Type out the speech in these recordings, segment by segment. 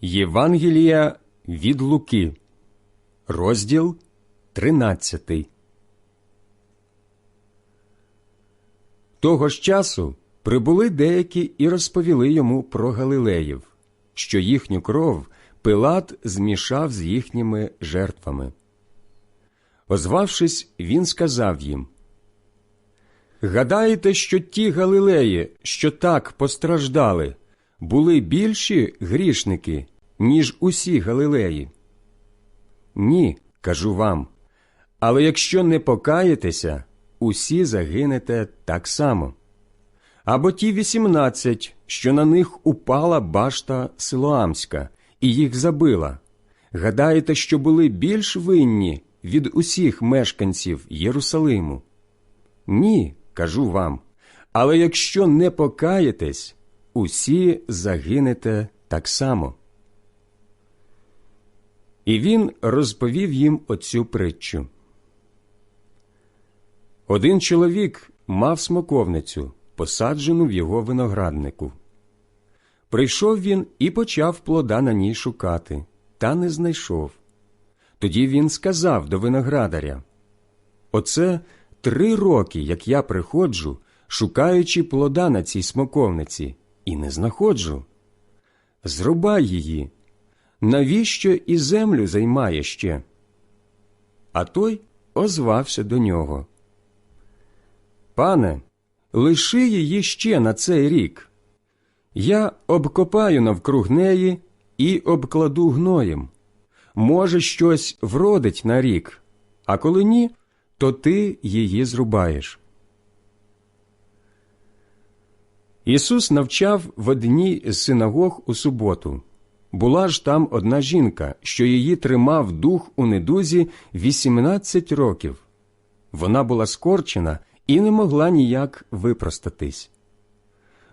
Євангелія від Луки, розділ 13. Того ж часу прибули деякі і розповіли йому про Галилеїв, що їхню кров Пилат змішав з їхніми жертвами. Озвавшись, він сказав їм Гадаєте, що ті Галилеї, що так постраждали, були більші грішники, ніж усі Галилеї? Ні, кажу вам. Але якщо не покаєтеся, усі загинете так само. Або ті вісімнадцять, що на них упала башта Силоамська, і їх забила. Гадаєте, що були більш винні від усіх мешканців Єрусалиму? Ні, кажу вам. Але якщо не покаєтесь, усі загинете так само. І він розповів їм оцю притчу. Один чоловік мав смоковницю, посаджену в його винограднику. Прийшов він і почав плода на ній шукати, та не знайшов. Тоді він сказав до виноградаря Оце три роки, як я приходжу, шукаючи плода на цій смоковниці, і не знаходжу. Зрубай її. Навіщо і землю займає ще? А той озвався до нього. Пане, лиши її ще на цей рік. Я обкопаю навкруг неї і обкладу гноєм. Може, щось вродить на рік, а коли ні, то ти її зрубаєш. Ісус навчав в одній з синагог у суботу. Була ж там одна жінка, що її тримав дух у недузі 18 років. Вона була скорчена і не могла ніяк випростатись.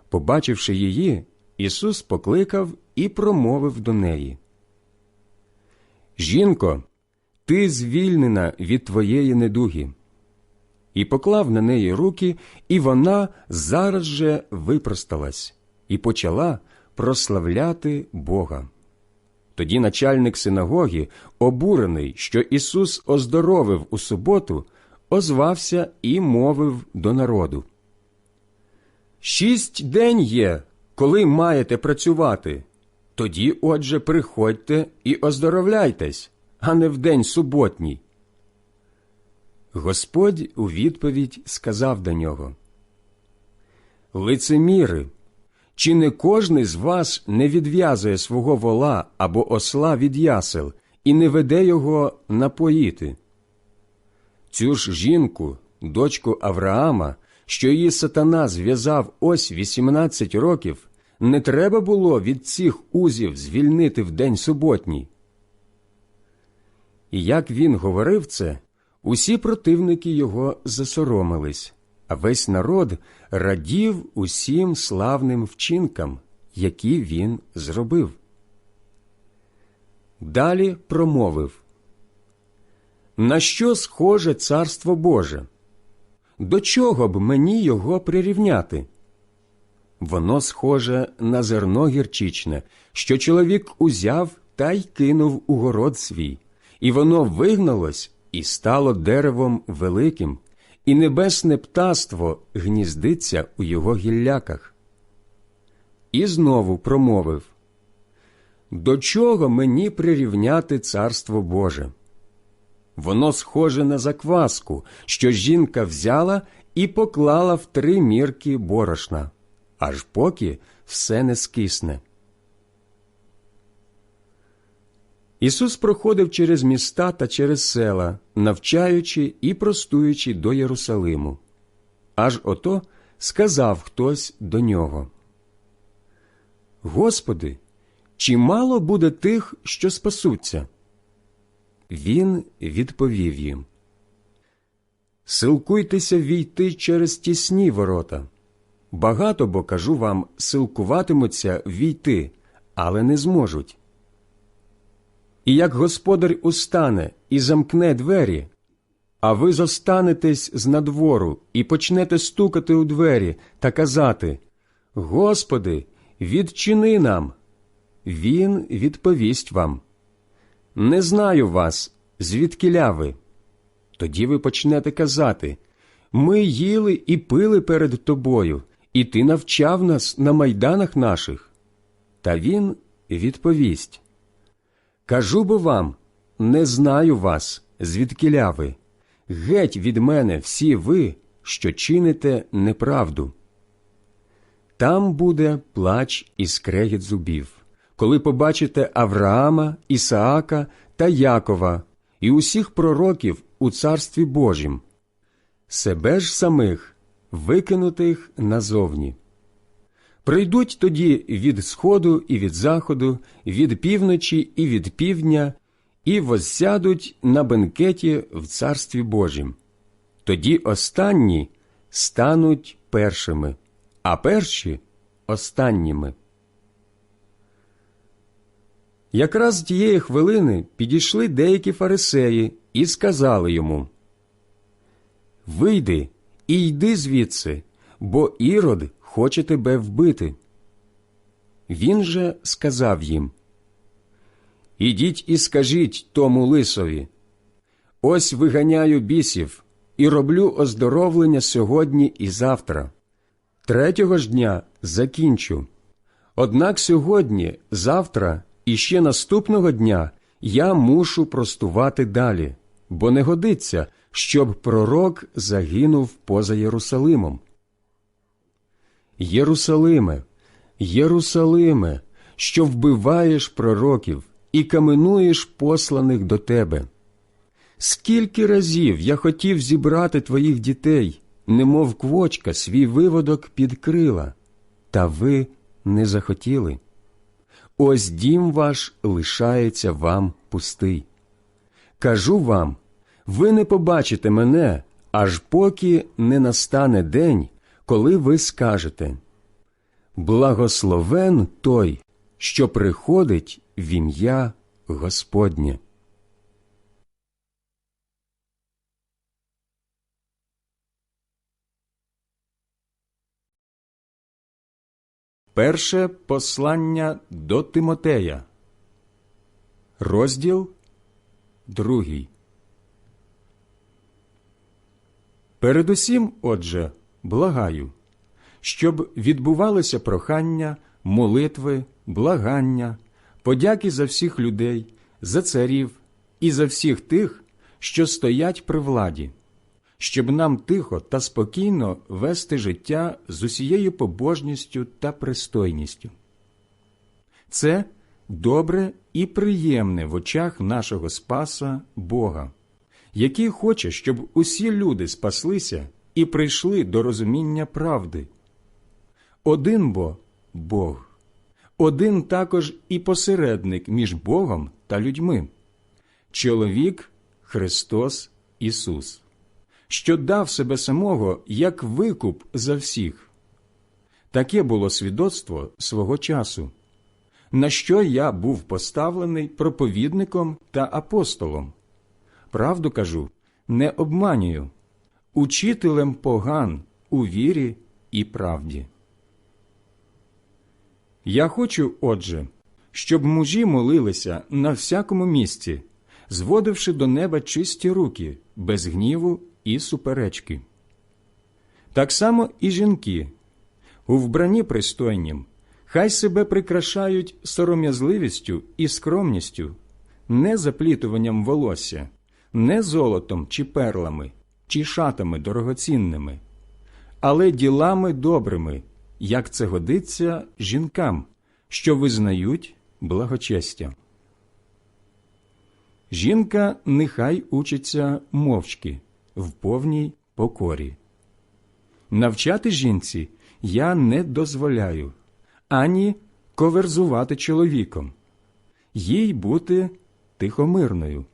Побачивши її, Ісус покликав і промовив до неї. Жінко, ти звільнена від твоєї недуги. І поклав на неї руки, і вона зараз же випросталась і почала прославляти Бога. Тоді начальник синагоги, обурений, що Ісус оздоровив у суботу, озвався і мовив до народу. Шість день є, коли маєте працювати. Тоді, отже, приходьте і оздоровляйтесь, а не в день суботній. Господь у відповідь сказав до нього Лицеміри, чи не кожний з вас не відв'язує свого вола або осла від ясел і не веде його напоїти? Цю ж жінку, дочку Авраама, що її сатана зв'язав ось 18 років, не треба було від цих узів звільнити в день суботній. І як він говорив це, усі противники його засоромились, а весь народ радів усім славним вчинкам, які він зробив. Далі промовив На що схоже царство Боже? До чого б мені його прирівняти? Воно схоже на зерно гірчичне, що чоловік узяв та й кинув у город свій, і воно вигналось і стало деревом великим, і небесне птаство гніздиться у його гілляках. І знову промовив До чого мені прирівняти царство Боже? Воно схоже на закваску, що жінка взяла і поклала в три мірки борошна, аж поки все не скисне. Ісус проходив через міста та через села, навчаючи і простуючи до Єрусалиму. Аж ото сказав хтось до нього. Господи, чи мало буде тих, що спасуться? Він відповів їм Силкуйтеся війти через тісні ворота. Багато бо кажу вам, силкуватимуться війти, але не зможуть. І як господар устане і замкне двері, а ви зостанетесь з надвору і почнете стукати у двері та казати Господи, відчини нам. він відповість вам Не знаю вас, звідкиля ви. Тоді ви почнете казати Ми їли і пили перед тобою, і ти навчав нас на майданах наших. Та він відповість Кажу бо вам, не знаю вас, звідкиля ви. Геть від мене всі ви, що чините неправду. Там буде плач і скрегіт зубів, коли побачите Авраама, Ісаака та Якова і усіх пророків у Царстві Божім, себе ж самих викинутих назовні. Прийдуть тоді від сходу і від заходу, від півночі і від півдня, і возсядуть на бенкеті в Царстві Божім. Тоді останні стануть першими, а перші останніми. Якраз тієї хвилини підійшли деякі фарисеї і сказали йому Вийди і йди звідси, бо ірод хоче тебе вбити. Він же сказав їм Ідіть і скажіть тому лисові Ось виганяю бісів і роблю оздоровлення сьогодні і завтра. Третього ж дня закінчу. Однак сьогодні, завтра і ще наступного дня я мушу простувати далі, бо не годиться, щоб пророк загинув поза Єрусалимом. Єрусалиме, Єрусалиме, що вбиваєш пророків і каменуєш посланих до тебе. Скільки разів я хотів зібрати твоїх дітей, немов квочка свій виводок під крила, та ви не захотіли. Ось дім ваш лишається вам пустий. Кажу вам, ви не побачите мене, аж поки не настане день, коли ви скажете Благословен той, що приходить в ім'я Господнє. Перше послання до Тимотея, розділ другий. Передусім, отже, благаю, щоб відбувалося прохання, молитви, благання, подяки за всіх людей, за царів і за всіх тих, що стоять при владі щоб нам тихо та спокійно вести життя з усією побожністю та пристойністю. Це добре і приємне в очах нашого Спаса Бога, який хоче, щоб усі люди спаслися і прийшли до розуміння правди. Один бо Бог, один також і посередник між Богом та людьми, чоловік Христос Ісус що дав себе самого як викуп за всіх. Таке було свідоцтво свого часу, на що я був поставлений проповідником та апостолом. Правду кажу, не обманюю, учителем поган у вірі і правді. Я хочу, отже, щоб мужі молилися на всякому місці, зводивши до неба чисті руки, без гніву і суперечки. Так само і жінки у вбранні пристойнім хай себе прикрашають сором'язливістю і скромністю, не заплітуванням волосся, не золотом чи перлами, чи шатами дорогоцінними, але ділами добрими, як це годиться жінкам, що визнають благочестя. Жінка нехай учиться мовчки в повній покорі. Навчати жінці я не дозволяю ані коверзувати чоловіком, їй бути тихомирною.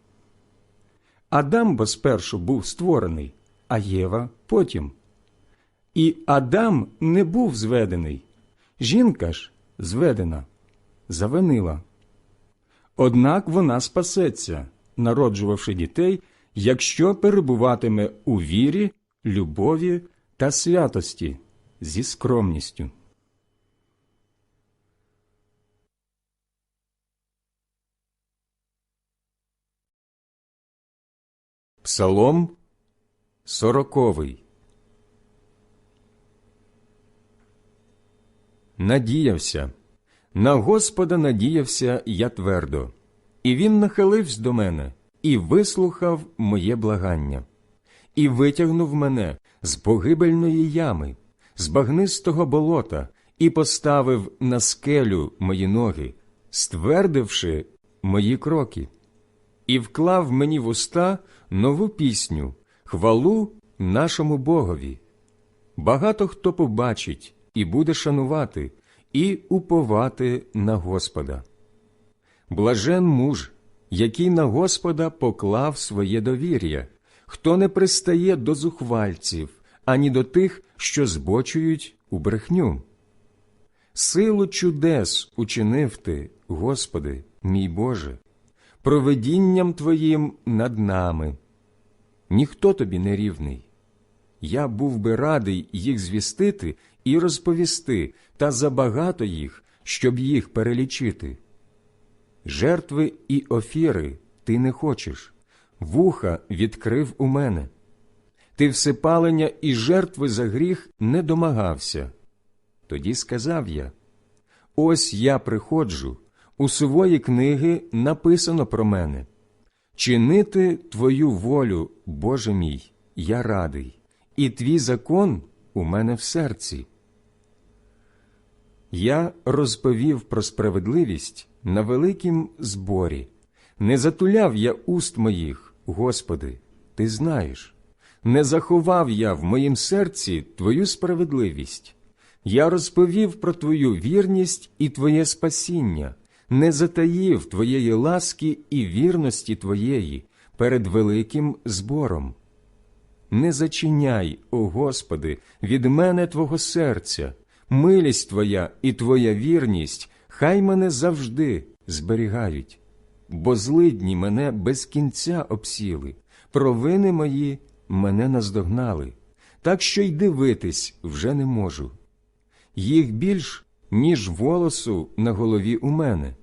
Адам бо спершу був створений, а Єва потім. І Адам не був зведений, жінка ж зведена, завинила. Однак вона спасеться, народжувавши дітей якщо перебуватиме у вірі, любові та святості зі скромністю. Псалом сороковий. Надіявся, на Господа надіявся я твердо, і він нахилився до мене і вислухав моє благання, і витягнув мене з погибельної ями, з багнистого болота, і поставив на скелю мої ноги, ствердивши мої кроки, і вклав мені в уста нову пісню, хвалу нашому Богові. Багато хто побачить і буде шанувати, і уповати на Господа. Блажен муж, який на Господа поклав своє довір'я, хто не пристає до зухвальців, ані до тих, що збочують у брехню. Силу чудес учинив ти, Господи, мій Боже, проведінням Твоїм над нами. Ніхто тобі не рівний. Я був би радий їх звістити і розповісти, та забагато їх, щоб їх перелічити. Жертви і офіри ти не хочеш, вуха відкрив у мене. Ти всепалення і жертви за гріх не домагався. Тоді сказав я: Ось я приходжу, у свої книги написано про мене. Чинити Твою волю, Боже мій, я радий, і твій закон у мене в серці. Я розповів про справедливість на великім зборі. Не затуляв я уст моїх, Господи, Ти знаєш. Не заховав я в моїм серці Твою справедливість. Я розповів про Твою вірність і Твоє спасіння, не затаїв Твоєї ласки і вірності Твоєї перед великим збором. Не зачиняй, о Господи, від мене Твого серця, милість Твоя і Твоя вірність, хай мене завжди зберігають, бо злидні мене без кінця обсіли, провини мої мене наздогнали, так що й дивитись вже не можу. Їх більш, ніж волосу на голові у мене,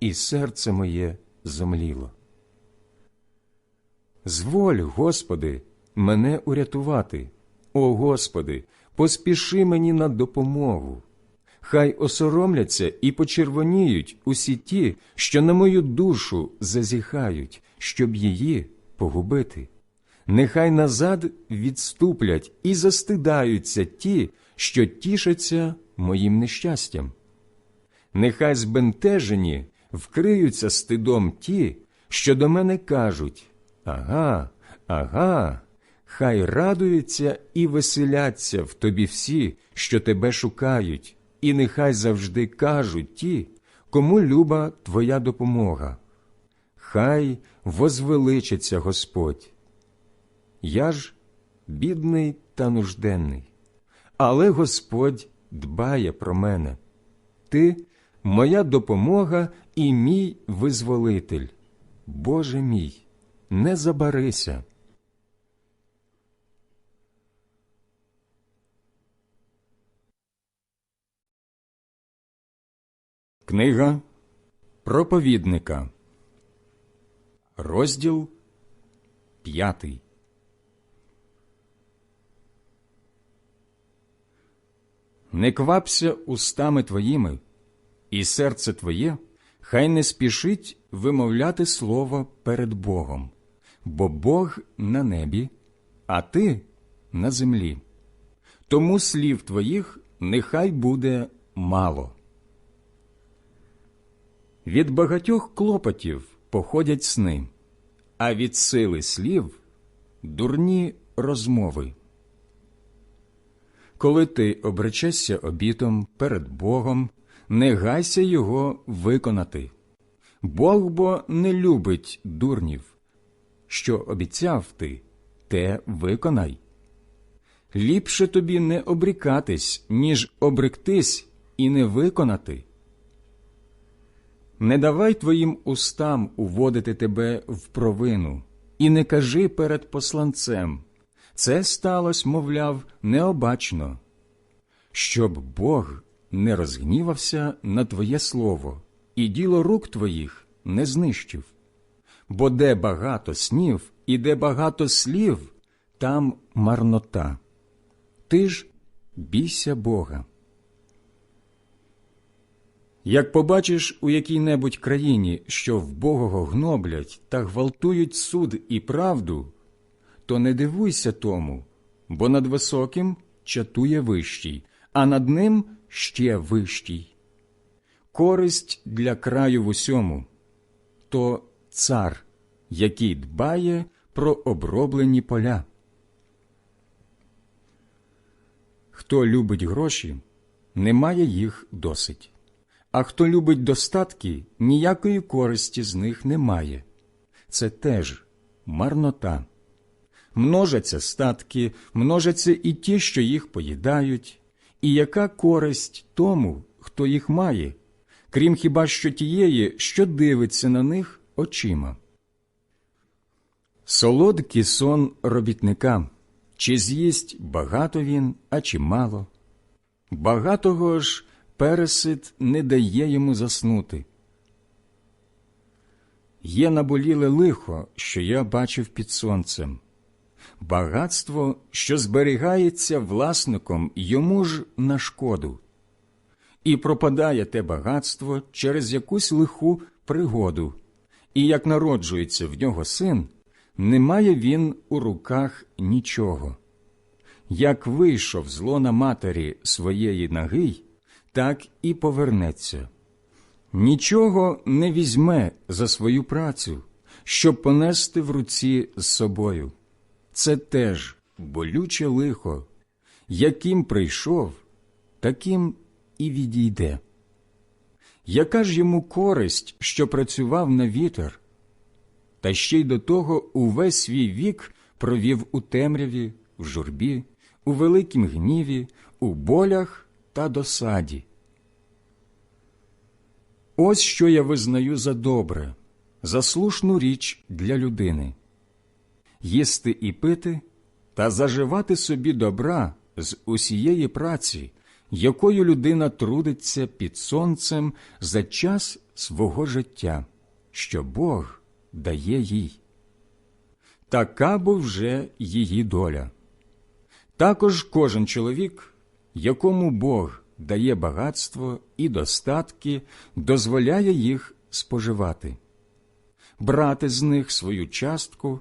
і серце моє зомліло. Зволь, Господи, мене урятувати. О Господи, поспіши мені на допомогу. Хай осоромляться і почервоніють усі ті, що на мою душу зазіхають, щоб її погубити. Нехай назад відступлять і застидаються ті, що тішаться моїм нещастям. Нехай збентежені вкриються стидом ті, що до мене кажуть Ага, ага, хай радуються і веселяться в тобі всі, що тебе шукають, і нехай завжди кажуть ті, кому люба твоя допомога. Хай возвеличиться Господь. Я ж бідний та нужденний, але Господь дбає про мене. Ти моя допомога і мій визволитель. Боже мій, не забарися. Книга проповідника, розділ п'ятий. Не квапся устами твоїми, і серце твоє хай не спішить вимовляти слово перед Богом, бо Бог на небі, а ти на землі. Тому слів твоїх нехай буде мало. Від багатьох клопотів походять сни, а від сили слів дурні розмови. Коли ти обречешся обітом перед Богом, не гайся його виконати. Бог бо не любить дурнів. Що обіцяв ти, те виконай. Ліпше тобі не обрікатись, ніж обректись і не виконати. Не давай твоїм устам уводити тебе в провину, і не кажи перед посланцем. Це сталося, мовляв, необачно, щоб Бог не розгнівався на твоє слово, і діло рук твоїх не знищив. Бо де багато снів і де багато слів, там марнота. Ти ж бійся Бога. Як побачиш у якій-небудь країні, що вбогого гноблять та гвалтують суд і правду, то не дивуйся тому, бо над високим чатує вищий, а над ним ще вищий. Користь для краю в усьому то цар, який дбає про оброблені поля. Хто любить гроші, не має їх досить. А хто любить достатки, ніякої користі з них немає. Це теж марнота. Множаться статки, множаться і ті, що їх поїдають. І яка користь тому, хто їх має, крім хіба що тієї, що дивиться на них очима? Солодкий сон робітника, чи з'їсть багато він, а чи мало. Багатого ж пересид не дає йому заснути. Є наболіле лихо, що я бачив під сонцем, багатство, що зберігається власником йому ж на шкоду, і пропадає те багатство через якусь лиху пригоду, і як народжується в нього син, не має він у руках нічого. Як вийшов з лона матері своєї ноги, так і повернеться. Нічого не візьме за свою працю, щоб понести в руці з собою. Це теж болюче лихо, яким прийшов, таким і відійде. Яка ж йому користь, що працював на вітер, та ще й до того увесь свій вік провів у темряві, в журбі, у великім гніві, у болях та досаді. Ось що я визнаю за добре, за слушну річ для людини їсти і пити та заживати собі добра з усієї праці, якою людина трудиться під сонцем за час свого життя, що Бог дає їй. Така бо вже її доля. Також кожен чоловік, якому Бог дає багатство і достатки, дозволяє їх споживати, брати з них свою частку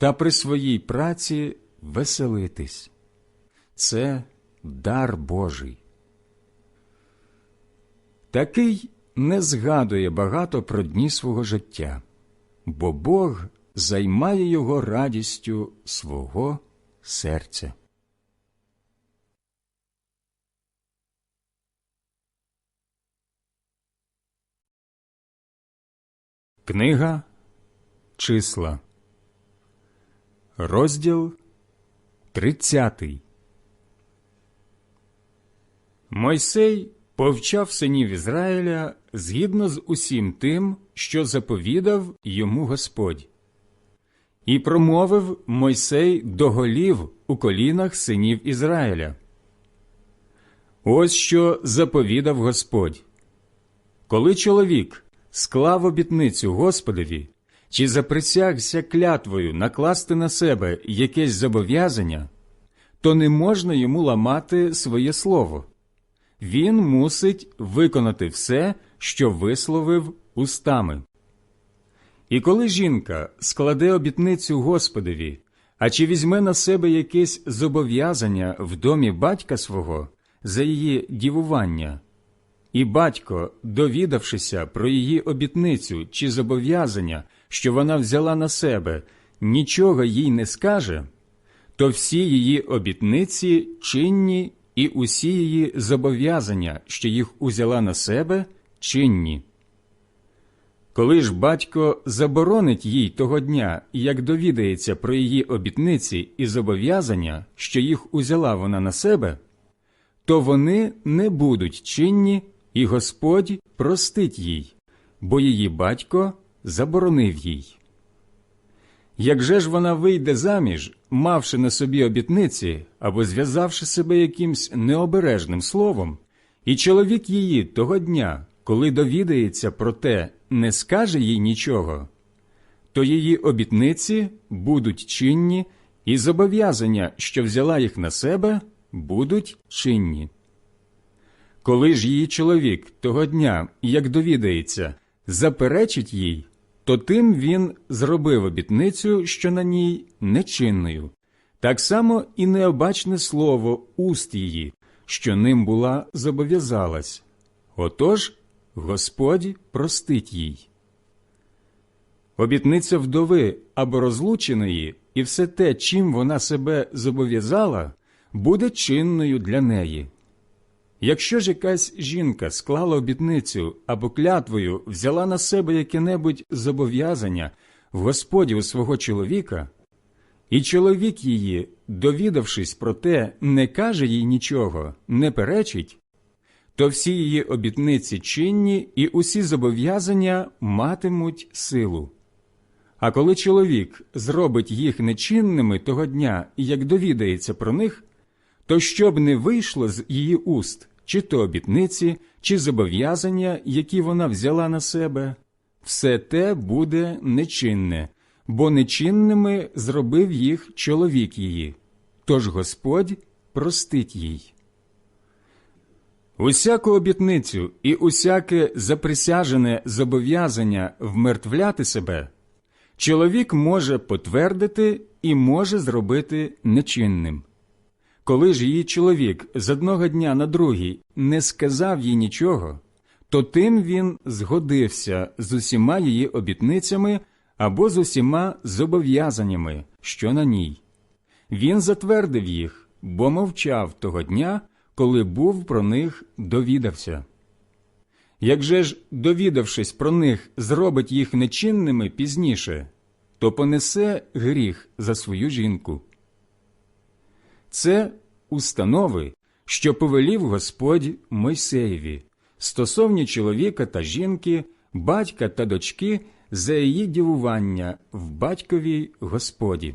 та при своїй праці веселитись. Це дар Божий. Такий не згадує багато про дні свого життя, бо Бог займає його радістю свого серця. Книга Числа, розділ 30 Мойсей повчав синів Ізраїля згідно з усім тим, що заповідав йому Господь. І промовив Мойсей до голів у колінах синів Ізраїля. Ось що заповідав Господь. Коли чоловік склав обітницю Господові, чи заприсягся клятвою накласти на себе якесь зобов'язання, то не можна йому ламати своє слово. Він мусить виконати все, що висловив устами. І коли жінка складе обітницю Господові, а чи візьме на себе якесь зобов'язання в домі батька свого за її дівування, і батько, довідавшися про її обітницю чи зобов'язання, що вона взяла на себе, нічого їй не скаже, то всі її обітниці чинні і усі її зобов'язання, що їх узяла на себе, чинні. Коли ж батько заборонить їй того дня, як довідається про її обітниці і зобов'язання, що їх узяла вона на себе, то вони не будуть чинні, і Господь простить їй, бо її батько заборонив їй. Як же ж вона вийде заміж, мавши на собі обітниці або зв'язавши себе якимсь необережним словом, і чоловік її того дня, коли довідається про те, не скаже їй нічого, то її обітниці будуть чинні, і зобов'язання, що взяла їх на себе, будуть чинні. Коли ж її чоловік того дня, як довідається, заперечить їй, то тим він зробив обітницю, що на ній нечинною, так само і необачне слово уст її, що ним була зобов'язалась. Отож Господь простить їй. Обітниця вдови або розлученої, і все те, чим вона себе зобов'язала, буде чинною для неї. Якщо ж якась жінка склала обітницю або клятвою взяла на себе яке-небудь зобов'язання в Господі у свого чоловіка, і чоловік її, довідавшись про те, не каже їй нічого, не перечить, то всі її обітниці чинні і усі зобов'язання матимуть силу. А коли чоловік зробить їх нечинними того дня, як довідається про них, то щоб не вийшло з її уст, чи то обітниці, чи зобов'язання, які вона взяла на себе, все те буде нечинне, бо нечинними зробив їх чоловік її, тож Господь простить їй. Усяку обітницю і усяке заприсяжене зобов'язання вмертвляти себе чоловік може потвердити і може зробити нечинним. Коли ж її чоловік з одного дня на другий не сказав їй нічого, то тим він згодився з усіма її обітницями або з усіма зобов'язаннями, що на ній. Він затвердив їх, бо мовчав того дня, коли був про них довідався. Як же ж, довідавшись про них, зробить їх нечинними пізніше, то понесе гріх за свою жінку. Це установи, що повелів Господь Мойсеєві стосовні чоловіка та жінки, батька та дочки за її дівування в батьковій Господі.